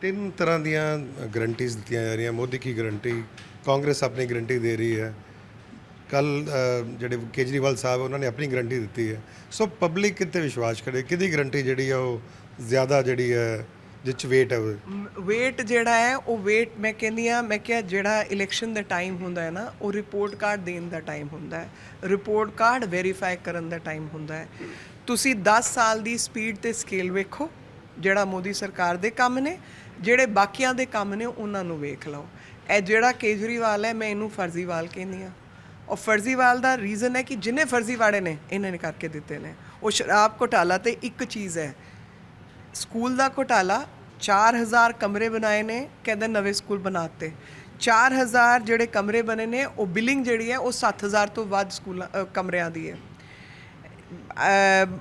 ਤਿੰਨ ਤਰ੍ਹਾਂ ਦੀਆਂ ਗਰੰਟੀਆਂ ਦਿੱਤੀਆਂ ਜਾ ਰਹੀਆਂ। ਮੋਦੀ ਕੀ ਗਰੰਟੀ? ਕਾਂਗਰਸ ਆਪਣੀ ਗਰੰਟੀ ਦੇ ਰਹੀ ਹੈ। ਕੱਲ ਜਿਹੜੇ ਕੇਜਰੀਵਾਲ ਸਾਹਿਬ, ਉਹਨਾਂ ਨੇ ਆਪਣੀ ਗਰੰਟੀ ਦਿੱਤੀ ਹੈ। ਸੋ ਪਬਲਿਕ ਕਿਤੇ ਵਿਸ਼ਵਾਸ ਕਰੇ। ਕਿਹਦੀ ਗਰੰਟੀ ਜਿਹੜੀ ਆ, ਉਹ ਜ਼ਿਆਦਾ ਜਿਹੜੀ ਹੈ ਜਿਸ 'ਚ ਵੇਟ ਹੈ ਵੇਟ ਜਿਹੜਾ ਹੈ, ਉਹ ਵੇਟ ਮੈਂ ਕਹਿੰਦੀ ਆ ਮੈਂ ਕਿਹਾ ਜਿਹੜਾ ਇਲੈਕਸ਼ਨ ਦਾ ਟਾਈਮ ਹੁੰਦਾ ਹੈ ਨਾ, ਉਹ ਰਿਪੋਰਟ ਕਾਰਡ ਦੇਣ ਦਾ ਟਾਈਮ ਹੁੰਦਾ ਹੈ। ਰਿਪੋਰਟ ਕਾਰਡ ਵੈਰੀਫਾਈ ਕਰਨ ਦਾ ਟਾਈਮ ਹੁੰਦਾ ਹੈ। ਤੁਸੀਂ 10 ਸਾਲ ਦੀ ਸਪੀਡ ਤੇ ਸਕੇਲ ਵੇਖੋ, ਜਿਹੜਾ ਮੋਦੀ ਸਰਕਾਰ ਦੇ ਕੰਮ ਨੇ। ਜਿਹੜੇ ਬਾਕੀਆਂ ਦੇ ਕੰਮ ਨੇ ਉਹਨਾਂ ਨੂੰ ਵੇਖ ਲਓ। ਇਹ ਜਿਹੜਾ ਕੇਜਰੀਵਾਲ ਹੈ, ਮੈਂ ਇਹਨੂੰ ਫਰਜ਼ੀਵਾਲ ਕਹਿੰਦੀ ਆ ਔਰ ਫਰਜ਼ੀਵਾਲ ਦਾ ਰੀਜ਼ਨ ਹੈ ਕਿ ਜਿੰਨੇ ਫਰਜ਼ੀਵਾੜੇ ਨੇ, ਇਹਨਾਂ ਨੇ ਕਰਕੇ ਦਿੱਤੇ ਨੇ। ਉਹ ਸ਼ਰਾਬ ਘੋਟਾਲਾ ਤੇ ਇੱਕ ਚੀਜ਼ ਹੈ। ਸਕੂਲ ਦਾ ਘੁਟਾਲਾ 4000 ਕਮਰੇ ਬਣਾਏ ਨੇ, ਕਹਿੰਦੇ ਨਵੇਂ ਸਕੂਲ ਬਣਾਤੇ। 4000 ਜਿਹੜੇ ਕਮਰੇ ਬਣੇ ਨੇ, ਉਹ ਬਿਲਿੰਗ ਜਿਹੜੀ ਹੈ, ਉਹ 7000 ਤੋਂ ਵੱਧ ਸਕੂਲਾਂ ਕਮਰਿਆਂ ਦੀ ਹੈ।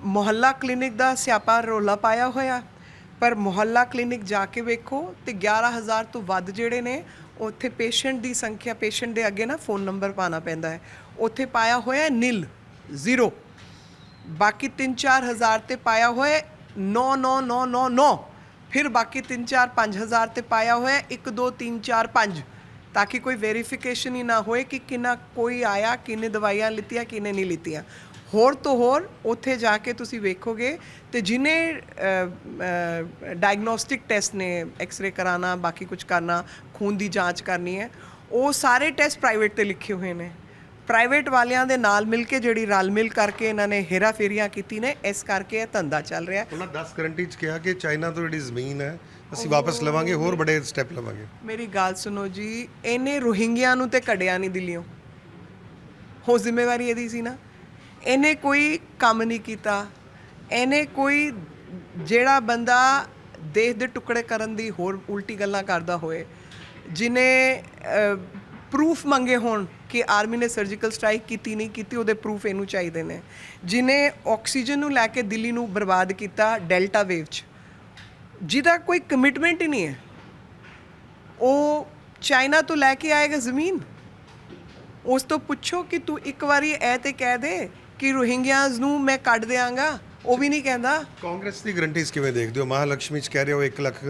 ਮੁਹੱਲਾ ਕਲੀਨਿਕ ਦਾ ਸਿਆਪਾ ਰੋਲਾ ਪਾਇਆ ਹੋਇਆ। ਪਰ ਮੁਹੱਲਾ ਕਲੀਨਿਕ ਜਾ ਕੇ ਵੇਖੋ ਤੇ 11000 ਤੋਂ ਵੱਧ ਜਿਹੜੇ ਨੇ, ਉੱਥੇ ਪੇਸ਼ੈਂਟ ਦੀ ਸੰਖਿਆ, ਪੇਸ਼ੈਂਟ ਦੇ ਅੱਗੇ ਨਾ ਫੋਨ ਨੰਬਰ ਪਾਣਾ ਪੈਂਦਾ ਹੈ। ਉੱਥੇ ਪਾਇਆ ਹੋਇਆ ਹੈ ਨਿਲ, ਜ਼ੀਰੋ। ਬਾਕੀ 3-4 ਹਜ਼ਾਰ ਤੇ ਪਾਇਆ ਹੋਇਆ 99999 ਫਿਰ ਬਾਕੀ 3-4 5000 ਤੇ ਪਾਇਆ ਹੋਇਆ 1 2 3 4 5 ਤਾਂ ਕਿ ਕੋਈ ਵੈਰੀਫਿਕੇਸ਼ਨ ਹੀ ਨਾ ਹੋਏ ਕਿ ਕਿੰਨਾ ਕੋਈ ਆਇਆ, ਕਿੰਨੇ ਦਵਾਈਆਂ ਲਿੱਤੀਆਂ, ਕਿੰਨੇ ਨਹੀਂ ਲਿੱਤੀਆਂ। ਹੋਰ ਤੋਂ ਹੋਰ ਉੱਥੇ ਜਾ ਕੇ ਤੁਸੀਂ ਵੇਖੋਗੇ ਤੇ ਜਿਨੇ ਡਾਇਗਨੋਸਟਿਕ ਟੈਸਟ ਨੇ ਐਕਸ-ਰੇ ਕਰਾਣਾ ਬਾਕੀ ਕੁਝ ਕਰਨਾ ਖੂਨ ਦੀ ਜਾਂਚ ਕਰਨੀ ਹੈ ਉਹ ਸਾਰੇ ਟੈਸਟ ਪ੍ਰਾਈਵੇਟ ਤੇ ਲਿਖੇ ਹੋਏ ਨੇ। ਪ੍ਰਾਈਵੇਟ ਵਾਲਿਆਂ ਦੇ ਨਾਲ ਮਿਲ ਕੇ ਜਿਹੜੀ ਰਲ ਮਿਲ ਕਰਕੇ ਇਹਨਾਂ ਨੇ ਹੇਰਾ ਫੇਰੀਆਂ ਕੀਤੀ ਨੇ ਇਸ ਕਰਕੇ ਇਹ ਧੰਦਾ ਚੱਲ ਰਿਹਾ ਉਹਨਾਂ 10 ਗਰੰਟੀ 'ਚ ਕਿਹਾ ਕਿ ਚਾਈਨਾ ਤੋਂ ਜਿਹੜੀ ਜ਼ਮੀਨ ਹੈ ਅਸੀਂ ਵਾਪਸ ਲਵਾਂਗੇ ਹੋਰ ਬੜੇ ਸਟੈਪ ਲਵਾਂਗੇ। ਮੇਰੀ ਗੱਲ ਸੁਣੋ ਜੀ ਇਹਨੇ ਰੋਹਿੰਗਿਆਂ ਨੂੰ ਤੇ ਕੜਿਆ ਨਹੀਂ ਦਿੱਲੀੋਂ ਹੋ ਜ਼ਿੰਮੇਵਾਰੀ ਇਹਦੀ ਸੀ ਨਾ। ਇਹਨੇ ਕੋਈ ਕੰਮ ਨਹੀਂ ਕੀਤਾ। ਇਹਨੇ ਕੋਈ ਜਿਹੜਾ ਬੰਦਾ ਦੇਸ਼ ਦੇ ਟੁਕੜੇ ਕਰਨ ਦੀ ਹੋਰ ਉਲਟੀ ਗੱਲਾਂ ਕਰਦਾ ਹੋਏ ਜਿਨੇ ਪ੍ਰੂਫ ਮੰਗੇ ਹੋਣ ਕਿ ਆਰਮੀ ਨੇ ਸਰਜੀਕਲ ਸਟ੍ਰਾਈਕ ਕੀਤੀ ਨਹੀਂ ਕੀਤੀ, ਉਹਦੇ ਪ੍ਰੂਫ ਇਹਨੂੰ ਚਾਹੀਦੇ ਨੇ। ਜਿਨੇ ਆਕਸੀਜਨ ਨੂੰ ਲੈ ਕੇ ਦਿੱਲੀ ਨੂੰ ਬਰਬਾਦ ਕੀਤਾ ਡੈਲਟਾ ਵੇਵ 'ਚ, ਜਿਹਦਾ ਕੋਈ ਕਮਿਟਮੈਂਟ ਹੀ ਨਹੀਂ ਹੈ। ਉਹ ਚਾਈਨਾ ਤੋਂ ਲੈ ਕੇ ਆਏਗਾ ਜ਼ਮੀਨ। ਉਸ ਤੋਂ ਪੁੱਛੋ ਕਿ ਤੂੰ ਇੱਕ ਵਾਰੀ ਇਹ ਤੇ ਕਹਿ ਦੇ ਕਿ ਰੋਹਿੰਗਿਆਜ਼ ਨੂੰ ਮੈਂ ਕੱਢ ਦਿਆਂਗਾ ਉਹ ਵੀ ਨਹੀਂ ਕਹਿੰਦਾ। ਕਾਂਗਰਸ ਦੀ ਗਰੰਟੀਜ਼ ਕਿਵੇਂ ਦੇਖਦੇ ਹੋ? ਮਹਾਲక్ష్ਮੀ 'ਚ ਕਹਿ ਰਹੇ ਹੋ 1 ਲੱਖ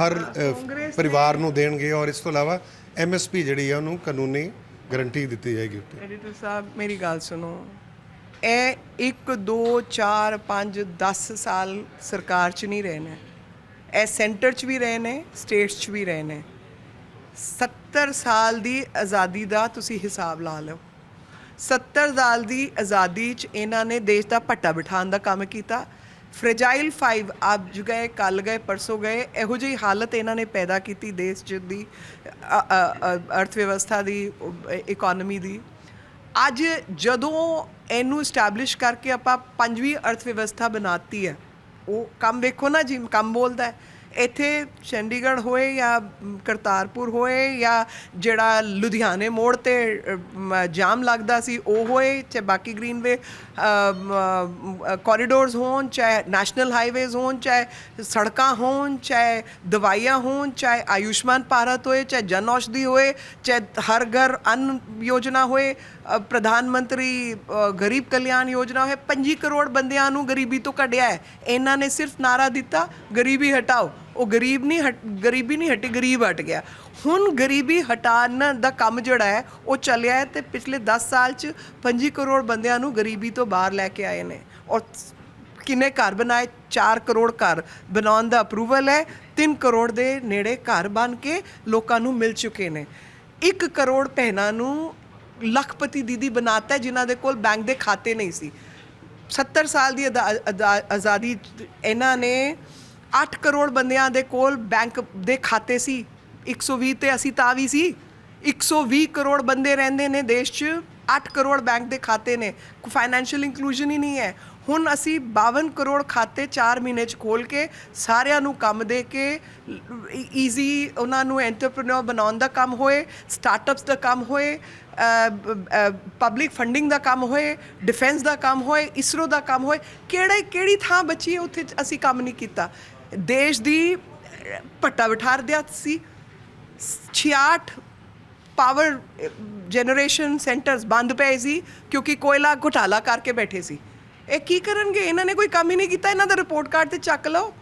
ਹਰ ਅ, ਪਰਿਵਾਰ ਨੂੰ ਦੇਣਗੇ ਔਰ ਇਸ ਤੋਂ ਇਲਾਵਾ ਐਮਐਸਪੀ ਜਿਹੜੀ ਹੈ ਉਹਨੂੰ ਕਾਨੂੰਨੀ ਗਰੰਟੀ ਦਿੱਤੀ ਜਾਏਗੀ ਉੱਤੇ। ਐਡੀਟਰ ਸਾਹਿਬ ਮੇਰੀ ਗੱਲ ਸੁਣੋ। ਇਹ 1 2 4 5 10 ਸਾਲ ਸਰਕਾਰ 'ਚ ਨਹੀਂ ਰਹੇ ਨੇ। ਇਹ ਸੈਂਟਰ 'ਚ ਵੀ ਰਹੇ ਨੇ ਸਟੇਟਸ 'ਚ ਵੀ ਰਹੇ ਨੇ। 70 ਸਾਲ ਦੀ ਆਜ਼ਾਦੀ ਦਾ ਤੁਸੀਂ ਹਿਸਾਬ ਲਾ ਲਓ। 70 ਸਾਲ ਦੀ ਆਜ਼ਾਦੀ 'ਚ ਇਹਨਾਂ ਨੇ ਦੇਸ਼ ਦਾ ਭੱਟਾ ਬਿਠਾਉਣ ਦਾ ਕੰਮ ਕੀਤਾ। ਫ੍ਰੇਜਾਈਲ 5 ਅੱਜ ਗਏ, ਕੱਲ ਗਏ, ਪਰਸੋਂ ਗਏ, ਇਹੋ ਜਿਹੀ ਹਾਲਤ ਇਹਨਾਂ ਨੇ ਪੈਦਾ ਕੀਤੀ ਦੇਸ਼ 'ਚ ਦੀ ਅਰਥ ਵਿਵਸਥਾ ਦੀ ਇਕਨੋਮੀ ਦੀ। ਅੱਜ ਜਦੋਂ ਇਹਨੂੰ ਸਟੈਬਲਿਸ਼ ਕਰਕੇ ਆਪਾਂ ਪੰਜਵੀਂ ਅਰਥ ਵਿਵਸਥਾ ਬਣਾਤੀ ਹੈ, ਉਹ ਕੰਮ ਵੇਖੋ ਨਾ ਜੀ, ਕੰਮ ਬੋਲਦਾ ਹੈ। ਇੱਥੇ ਚੰਡੀਗੜ੍ਹ ਹੋਏ ਜਾਂ ਕਰਤਾਰਪੁਰ ਹੋਏ ਜਾਂ ਜਿਹੜਾ ਲੁਧਿਆਣੇ ਮੋੜ ਤੇ ਜਾਮ ਲੱਗਦਾ ਸੀ, ਉਹ ਹੋਏ, ਚਾਹੇ ਬਾਕੀ ਗ੍ਰੀਨਵੇ ਕੋਰੀਡੋਰਸ ਹੋਣ, ਚਾਹੇ ਨੈਸ਼ਨਲ ਹਾਈਵੇਜ਼ ਹੋਣ, ਚਾਹੇ ਸੜਕਾਂ ਹੋਣ, ਚਾਹੇ ਦਵਾਈਆਂ ਹੋਣ, ਚਾਹੇ ਆਯੁਸ਼ਮਾਨ ਭਾਰਤ ਹੋਏ, ਚਾਹੇ ਜਨ ਔਸ਼ਧੀ ਹੋਏ, ਚਾਹੇ ਹਰ ਘਰ ਅੰਨ ਯੋਜਨਾ ਹੋਏ ਪ੍ਰਧਾਨ ਮੰਤਰੀ ਗਰੀਬ ਕਲਿਆਣ ਯੋਜਨਾ ਹੋਏ 25 ਕਰੋੜ ਬੰਦਿਆਂ ਨੂੰ ਗਰੀਬੀ ਤੋਂ ਕੱਢਿਆ ਹੈ। ਇਹਨਾਂ ਨੇ ਸਿਰਫ ਨਾਰਾ ਦਿੱਤਾ, ਗਰੀਬੀ ਹਟਾਓ। ਉਹ ਗਰੀਬ ਨਹੀਂ ਹਟ, ਗਰੀਬੀ ਨਹੀਂ ਹਟੀ, ਗਰੀਬ ਹਟ ਗਿਆ। ਹੁਣ ਗਰੀਬੀ ਹਟਾਉਣ ਦਾ ਕੰਮ ਜਿਹੜਾ ਹੈ, ਉਹ ਚੱਲਿਆ ਹੈ ਤੇ ਪਿਛਲੇ 10 ਸਾਲ ਚ 25 ਕਰੋੜ ਬੰਦਿਆਂ ਨੂੰ ਗਰੀਬੀ ਤੋਂ ਬਾਹਰ ਲੈ ਕੇ ਆਏ ਨੇ। ਔਰ ਕਿੰਨੇ ਘਰ ਬਣਾਏ? 4 ਕਰੋੜ ਘਰ ਬਣਾਉਣ ਦਾ ਅਪਰੂਵਲ ਹੈ 3 ਕਰੋੜ ਦੇ ਨੇੜੇ ਘਰ ਬਣ ਕੇ ਲੋਕਾਂ ਨੂੰ ਮਿਲ ਚੁੱਕੇ ਨੇ। 1 ਕਰੋੜ ਭੈਣਾਂ ਨੂੰ ਲੱਖਪਤੀ ਦੀਦੀ ਬਣਾਤਾ ਹੈ, ਜਿਨ੍ਹਾਂ ਦੇ ਕੋਲ ਬੈਂਕ ਦੇ ਖਾਤੇ ਨਹੀਂ ਸੀ। 70 ਸਾਲ ਦੀ ਅਦਾ- ਅਦਾ- ਆਜ਼ਾਦੀ ਇਹਨਾਂ ਨੇ 8 ਕਰੋੜ ਬੰਦਿਆਂ ਦੇ ਕੋਲ ਬੈਂਕ ਦੇ ਖਾਤੇ ਸੀ 120 ਤੇ ਅਸੀਂ ਤਾਂ ਵੀ ਸੀ 120 ਕਰੋੜ ਬੰਦੇ ਰਹਿੰਦੇ ਨੇ ਦੇਸ਼ 'ਚ 8 ਕਰੋੜ ਬੈਂਕ ਦੇ ਖਾਤੇ ਨੇ, ਫਾਈਨੈਂਸ਼ੀਅਲ ਇਨਕਲੂਜਨ ਹੀ ਨਹੀਂ ਹੈ। ਹੁਣ ਅਸੀਂ 52 ਕਰੋੜ ਖਾਤੇ 4 ਮਹੀਨੇ 'ਚ ਖੋਲ ਕੇ ਸਾਰਿਆਂ ਨੂੰ ਕੰਮ ਦੇ ਕੇ ਈਜ਼ੀ ਉਹਨਾਂ ਨੂੰ ਐਂਟਰਪ੍ਰੀਨਿਓਰ ਬਣਾਉਣ ਦਾ ਕੰਮ ਹੋਏ, ਸਟਾਰਟਅਪਸ ਦਾ ਕੰਮ ਹੋਏ ਪਬਲਿਕ ਫੰਡਿੰਗ ਦਾ ਕੰਮ ਹੋਏ, ਡਿਫੈਂਸ ਦਾ ਕੰਮ ਹੋਏ, ਇਸਰੋ ਦਾ ਕੰਮ ਹੋਏ ਕਿਹੜੇ ਕਿਹੜੀ ਥਾਂ ਬਚੀ ਹੈ ਉੱਥੇ ਅਸੀਂ ਕੰਮ ਨਹੀਂ ਕੀਤਾ। ਦੇਸ਼ ਦੀ ਅਹ, ਪੱਟਾ ਬਿਠਾਰ ਦਿਆ ਸੀ। 66 ਪਾਵਰ ਜਨਰੇਸ਼ਨ ਸੈਂਟਰਸ ਬੰਦ ਪਏ ਸੀ ਕਿਉਂਕਿ ਕੋਇਲਾ ਘੁਟਾਲਾ ਕਰਕੇ ਬੈਠੇ ਸੀ। ਇਹ ਕੀ ਕਰਨਗੇ? ਇਹਨਾਂ ਨੇ ਕੋਈ ਕੰਮ ਹੀ ਨਹੀਂ ਕੀਤਾ। ਇਹਨਾਂ ਦਾ ਰਿਪੋਰਟ ਕਾਰਡ ਤੇ ਚੱਕ ਲਓ।